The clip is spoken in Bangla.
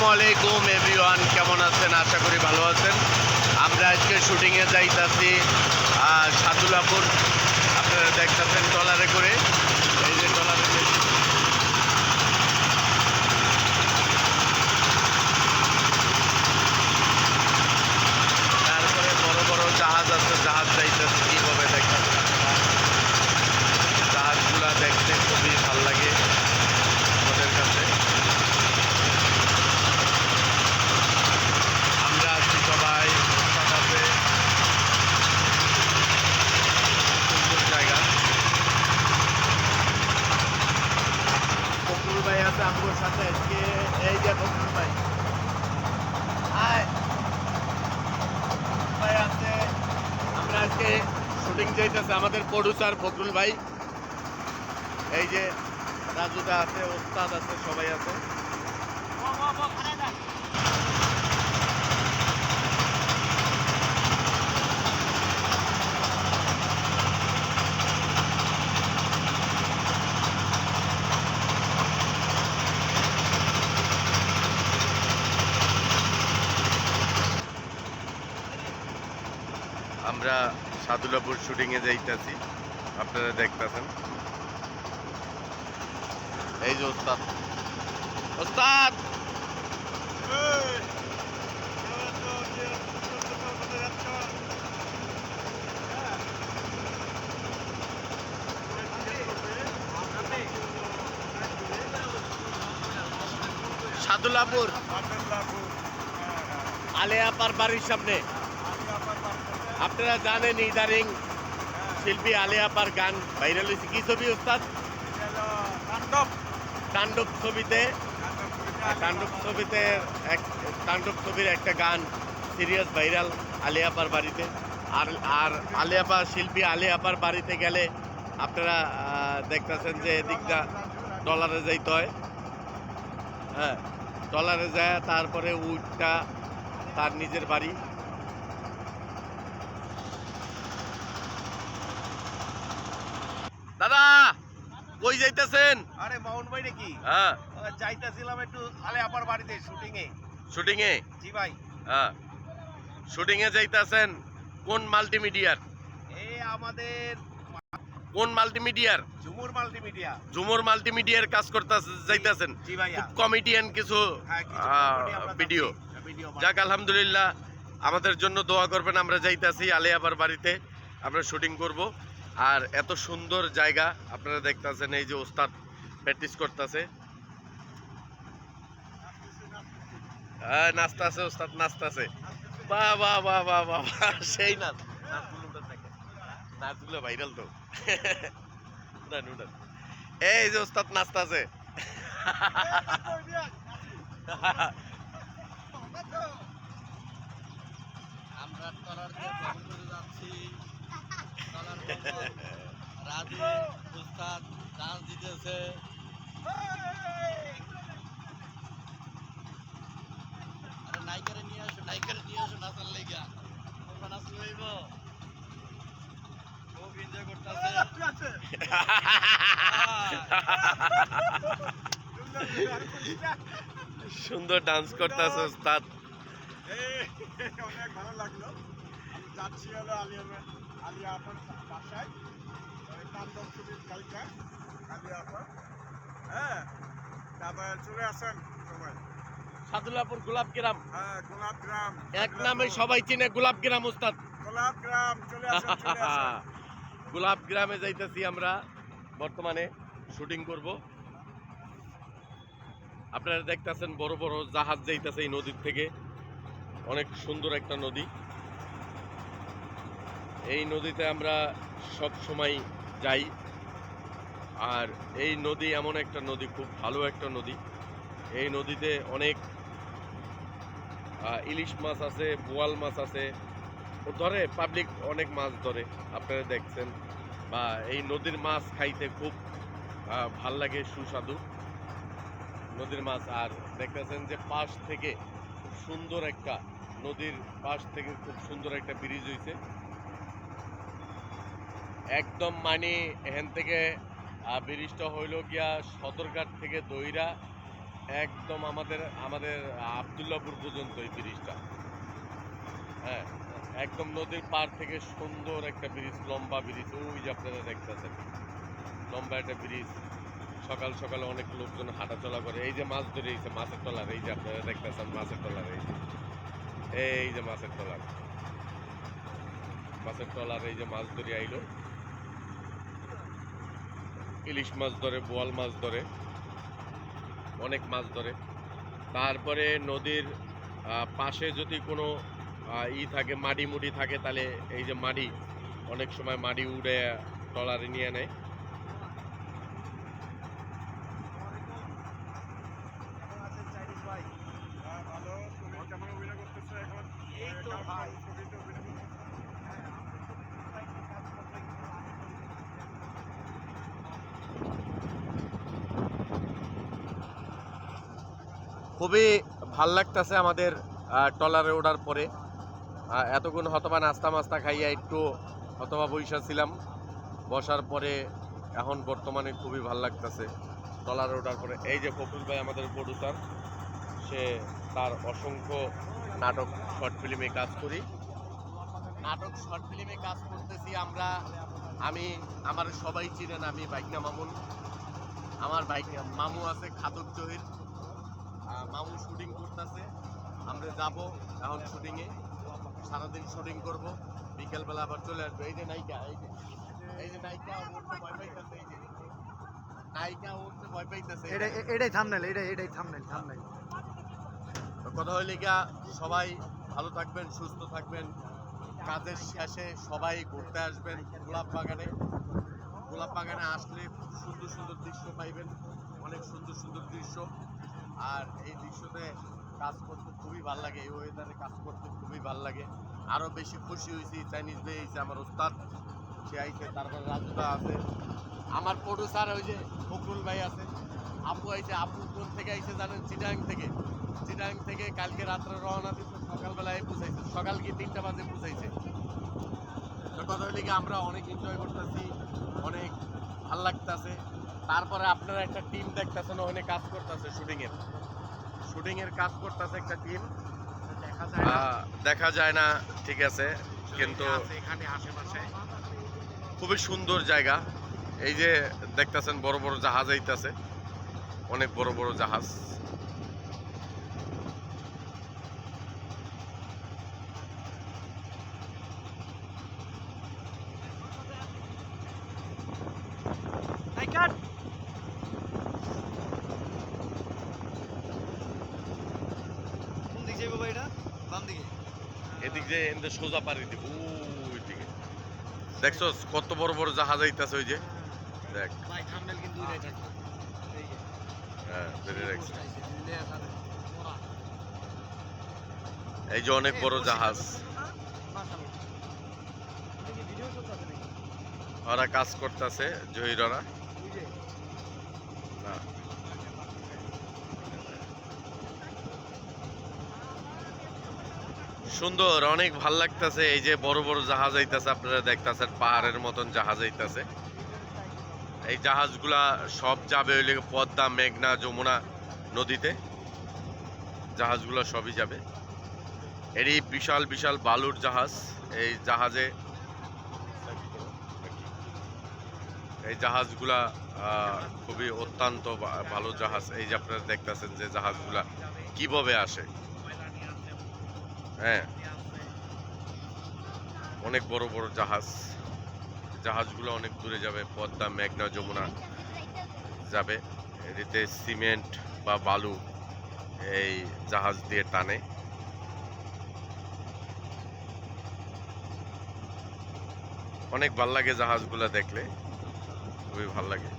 আসসালামু আলাইকুম এভরিওয়ান কেমন আছেন? আশা করি ভালো আছেন। আমরা আজকে শুটিংয়ে যাইতাছি সাতুলাপুর। আপনারা দেখতেছেন ট্রলারে করে এই যে ট্রলারে তারপরে বড় বড় জাহাজ আছে জাহাজ যাইতেছে কীভাবে দেখতেছেন আপনারা। জাহাজগুলা দেখতে খুবই ভালো লাগে আমাদের কাছে আমরা আছি সবাই ওস্তাদ আছে সুন্দর জায়গা ফখরুল ভাই আছে আমার সাথে আজকে এই যে ফখরুল ভাই হাই ভাই আছে আমরা আজকে শুটিং যাইতেছে আমাদের প্রডিউসার ফখরুল ভাই। এই যে রাজুদা আছে ওস্তাদ আছে সবাই আছে। আমরা সাদুলাপুর শুটিংয়ে যাইতেছি। আপনারা দেখতেছেন। এই যে ওস্তাদ। ওস্তাদ! সাদুলাপুর। আলেয়াপার বাড়ির সামনে। আপনারা জানেন ইদারিং শিল্পী আলেয়াপার গান ভাইরাল হয়েছে কি ছবি ওস্তাদ? তাণ্ডব। ছবিতে। তাণ্ডব ছবিতে এক তাণ্ডব ছবির একটা গান সিরিয়াস ভাইরাল আলিয়াপার বাড়িতে। আর আর আলিয়াপা শিল্পী আলিয়াপার বাড়িতে গেলে আপনারা দেখতেছেন যে এদিকটা ডলারে যাইতে হয়। হ্যাঁ ডলারে যায় তারপরে উটটা তার নিজের বাড়ি। দাদা কই যাইতেছেন? আরে মাউন্ট ভাই নাকি? হ্যাঁ। যাইতেছিলাম একটু আলে আপার বাড়িতে শুটিং এ শুটিং এ জি ভাই। হ্যাঁ। শুটিং এ যাইতাছেন কোন মাল্টিমিডিয়ার? এই আমাদের কোন মাল্টিমিডিয়ার? ঝুমুর মাল্টিমিডিয়া। ঝুমুর মাল্টিমিডিয়ার কাজ করতে যাইতাছেন? জি ভাইয়া। খুব কমেডিয়ান কিছু হ্যাঁ, ভিডিও যাক আলহামদুলিল্লাহ। আমাদের জন্য দোয়া করবেন আমরা যাইতাছি আলিয়াবার বাড়িতে। আমরা শুটিং করব। আর এত সুন্দর জায়গা আপনারা দেখতাছেন, এই যে ওস্তাদ প্র্যাকটিস করতেছে। হ্যাঁ নাচতাছে ওস্তাদ, নাচতাছে। বাহ বাহ বাহ বাহ বাহ সেই নাচ। নাচগুলো ভাইরাল তো। এই যে ওস্তাদ নাচতাছে আমরা তলার দিয়ে ভ্রমণ করে যাচ্ছি তলার রাজু উস্তাদ ডান্স দিতেছে আরে নাইকারে নিয়ে আসো নাইকারে নিয়ে আসো নাচার লেগা খুব এনজয় করতেছে। সুন্দর ডান্স করতেছে ওস্তাদ অনেক ভালো লাগল। আমি যাচ্ছি হলো আলিয়া আলিয়া আপার বাসায়। ছবির গায়িকা আলিয়া আপা হ্যাঁ তারপরে চলে আসেন সবাই। সাদুল্লাপুর গোলাপ গ্রাম। হ্যাঁ গোলাপ গ্রাম। এক নামে সবাই চিনে গোলাপ গ্রাম ওস্তাদ গোলাপ গ্রাম যাইতেছি আমরা। বর্তমানে শুটিং করব। আপনারা দেখতেছেন বড় বড় জাহাজ যাইতেছে এই নদীর থেকে। অনেক সুন্দর একটা নদী। এই নদীতে আমরা সব সময় যাই। আর এই নদী এমন একটা নদী, খুব ভালো একটা নদী। এই নদীতে অনেক ইলিশ মাছ আছে, বোয়াল মাছ আছে ধরে পাবলিক অনেক মাছ ধরে, আপনারা দেখছেন। বা এই নদীর মাছ খাইতে খুব ভালো লাগে, সুস্বাদু। নদীর মাছ, আর দেখতেছেন যে পাশ থেকে খুব সুন্দর একটা নদীর পাশ থেকে খুব সুন্দর একটা ব্রিজ হইছে। একদম মানে এখান থেকে ব্রিজটা হইল গিয়া সদরঘাট থেকে দইরা একদম আমাদের আমাদের আবদুল্লাপুর পর্যন্ত এই ব্রিজটা হ্যাঁ। একদম নদীর পার থেকে সুন্দর একটা ব্রিজ, লম্বা ব্রিজ, ওই যে আপনারা দেখতেছেন। লম্বা একটা ব্রিজ। সকাল সকালে অনেক লোকজন হাঁটাচলা করে। এই যে মাছ ধরে এই যে মাছের টলার এই যে আপনারা দেখতেছেন মাছের টলার এই যে। এই যে মাছের টলার মাছের টলার এই যে মাছ ধরে আইলো। ইলিশ মাছ ধরে, বোয়াল মাছ ধরে। অনেক মাছ ধরে। তারপরে নদীর পাশে যদি কোনো ই থাকে মাটি মুড়ি থাকে, তাহলে এই যে মাটি অনেক সময় মাটি উড়ে ট্রলারে নিয়ে নেয়? খুবই ভালো লাগতেছে আমাদের ট্রলারে ওঠার পরে এতক্ষণ হতবা নাস্তা মাস্তা খাইয়া একটু হতবা বৈশা ছিলাম। বসার পরে এখন বর্তমানে খুবই ভালো লাগতেছে। ট্রলারে ওঠার পরে এই যে ফখরুল ভাই আমাদের প্রডিউসার সে তার অসংখ্য নাটক, শর্ট ফিল্মে কাজ করি। নাটক, শর্ট ফিল্মে কাজ করতেছি আমরা। আমি, আমার সবাই চিনেন আমি, বাইকনা মামুন। আমার বাইক মামু আছে খাদক জহির মামু শুটিং করতেছে। আমরা যাব এখন শুটিংয়ে। সারাদিন শুটিং করব বিকেলবেলা আবার চলে আসব। এই যে নায়িকা এই যে এই যে নায়িকা উঠতে ভয় পাইতেছে এই যে। নায়িকা উঠতে ভয় পাইতেছে এটাই এটাই থামনেল এটাই এটাই থামনেল তো কথা হইলে গিয়া সবাই ভালো থাকবেন সুস্থ থাকবেন। কাজের শেষে সবাই ঘুরতে আসবেন গোলাপ বাগানে। গোলাপ বাগানে আসলে সুন্দর সুন্দর দৃশ্য পাইবেন অনেক সুন্দর সুন্দর দৃশ্য। আর এই দৃশ্যতে কাজ করতে খুবই ভালো লাগে, এই ওয়েদারে কাজ করতে খুবই ভালো লাগে। আরও বেশি খুশি হয়েছি চাইনিজ ভাই আইছে আমার ওস্তাদ। সে আইছে তারপরে রাজুদা আছে। আমার প্রডিউসার ওই যে ফখরুল ভাই আছে। আপু আইছে, আপু কোন থেকে আইছে জানেন? চিটাং থেকে। চিটাং থেকে কালকে রাত্রে রওনা দিচ্ছে সকালবেলায় পৌঁছাইছে। সকাল গিয়ে তিনটা বাজে পৌঁছাইছে। তো কথা হইলে কি, আমরা অনেক এনজয় করতেছি, অনেক ভালো লাগতেছে। তারপরে আপনারা একটা টিম দেখতেছেন, ওখানে কাজ করতেছে শুটিং শুটিং এর কাজ করতেছে একটা টিম দেখা যায় না। দেখা যায় না ঠিক আছে কিন্তু এখানে আশেপাশে। খুবই সুন্দর জায়গা। এই যে দেখতেছেন বড় বড় জাহাজ আইতাছে। অনেক বড় বড় জাহাজ এই কাট এটা? বাম দিকে। এদিক সোজা পাড়ি দিব। ওই দিকে দেখছস কত বড় বড় জাহাজ আইতাছে ওই যে? দেখ। ভাই কিন্তু হ্যাঁ। রাখছে। এখানে। ওরা। এই যে অনেক বড় জাহাজ। ওরা কাজ করতেছে জহিররা ওই যে, না সুন্দর, অনেক ভালো লাগতেছে। এই যে বড় বড় জাহাজ আইতাছে, আপনারা দেখতাছেন, পাহাড়ের মতন জাহাজ আইতাছে। এই জাহাজগুলা সব যাবে ওই পদ্মা, মেঘনা, যমুনা নদীতে। জাহাজগুলো সবই যাবে। এরই বিশাল বিশাল বালুর জাহাজ। এই জাহাজে এই জাহাজগুলা খুবই অত্যন্ত ভালো জাহাজ। এই যে আপনারা দেখতেছেন যে জাহাজগুলা কীভাবে আসে। হ্যাঁ। অনেক বড় বড় জাহাজ। জাহাজগুলো অনেক দূরে যাবে, পদ্মা, মেঘনা, যমুনা যাবে। এটিতে সিমেন্ট বা বালু এই জাহাজ দিয়ে টানে। অনেক ভালো লাগে জাহাজগুলা দেখলে। খুবই ভালো লাগে।